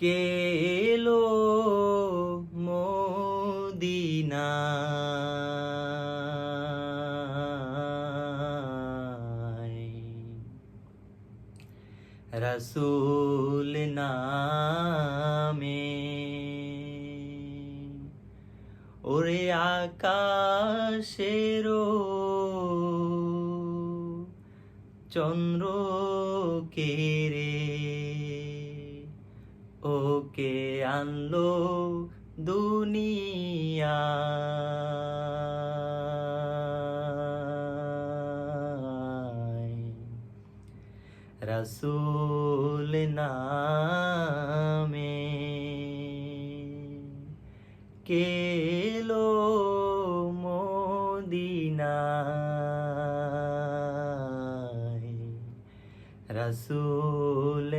কে এলো মদিনায় রসুল নামে। ওরে আকাশেরও চন্দ্র কেরে ওকে আনলো দুনিয়া? রসুল নামে কেলো মদিনায়? রসুল